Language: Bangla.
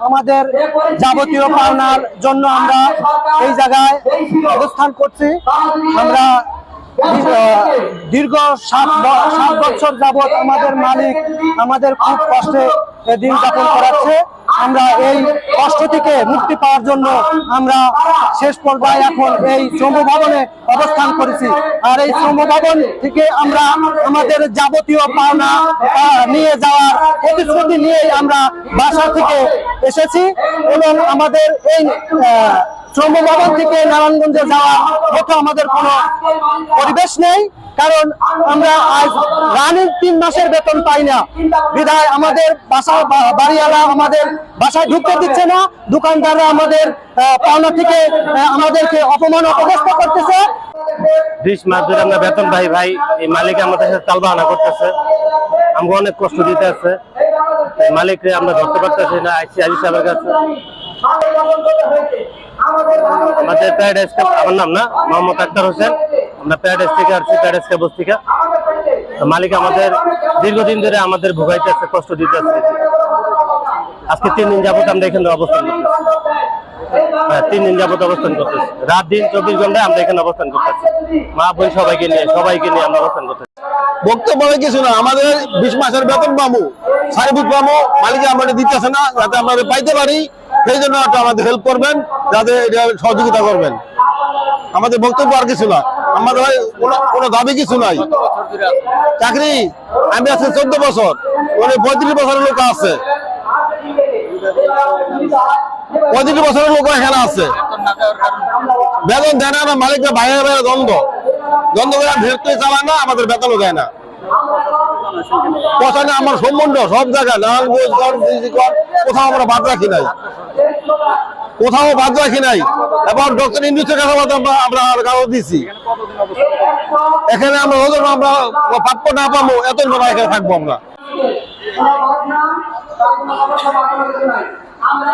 আমাদের যাবতীয় পাওনার জন্য আমরা এই জায়গায় অবস্থান করছি। আমরা দীর্ঘ- সাত সাত বছর যাবৎ আমাদের মালিক আমাদের খুব কষ্টে দিন যাপন করাচ্ছে। আমরা এই কষ্ট থেকে মুক্তি পাওয়ার জন্য আমরা শেষ পর্যায়ে এখন এই শ্রম ভবনে অবস্থান করেছি। আর এই শ্রম ভবন থেকে আমরা আমাদের যাবতীয় পাওনা নিয়ে যাওয়ার প্রতিশ্রুতি নিয়ে আমরা বাসা থেকে এসেছি এবং আমাদের এই আহ, থেকে নারায়ণগঞ্জে যাওয়ার মতো আমাদের কোনো পরিবেশ নেই কারণ আমরা আজ রানির তিন মাসের বেতন পাই না। বিধায় আমাদের বাসা বাড়িওয়ালা আমাদের বাসায় ঢুকতে দিচ্ছে না দোকানদাররা আমাদের পাওনা থেকে আমাদেরকে অপমান অপদস্থ করতেছে। বিশ মাস ধরে আমরা বেতন ভাই ভাই এই মালিক আমাদের সাথে তাল বাহানা করতেছে। আমাকে অনেক কষ্ট দিতে আছে। মালিকরে আমরা ধরতে পারতেছি না আইসি আজি সাহেবের কাছে। আমাদের প্যারাডাইস কাপ আমার নাম না? মোহাম্মদ আক্তার হোসেন। আমরা প্যারাডাইস থেকে আসছি কাপ থেকে তো মালিক আমাদের দীর্ঘদিন ধরে আমাদের ভোগাইতেছে কষ্ট দিতেছে আজকে তিন দিন যাবত আমরা এখানে অবস্থান করতেছি। হ্যাঁ তিন দিন যাবত অবস্থান করতেছি। রাত দিন চব্বিশ ঘন্টায় আমরা এখানে অবস্থান করতেছি। মা, বোন সবাইকে নিয়ে সবাইকে নিয়ে আমরা অবস্থান করতেছি। বক্তব্য কিছু না, আমাদের বিশ মাসের বেতন পাবো সার্ভিস পাবো মালিক আমাদের দিতেছে না, যাতে আমরা পাইতে পারি। সেই জন্য একটু আমাদের হেল্প করবেন, যাতে এটা সহযোগিতা করবেন। আমাদের বক্তব্য আর কিছু না। আমাদের কোনো- দাবি কিছু নাই। চাকরি, আমি আছি চোদ্দ বছর। মানে পঁয়ত্রিশ বছরের লোক আছে। পঁয়ত্রিশ বছরের লোক এখানে আছে। বেতন দেয় না মালিকরা বাইরে বাইরে দ্বন্দ্ব। দ্বন্দ্ব করে ভেতরে চালায় না, আমাদের বেতনও দেয় না। পছন্দ আমার সম্বন্ধ সব জায়গায় নারায়ণগঞ্জ গঞ্জ, কোথাও আমরা বাদ রাখি নাই। কোথাও বাদ রাখি নাই। এবং ডক্টর ইন্ডুসের কাছে আমরা আমরা কাগজ দিছি। এখানে আমরা ওদের আমরা প্রাপ্য না পাবো এত সময় এখানে থাকব আমরা। আমরা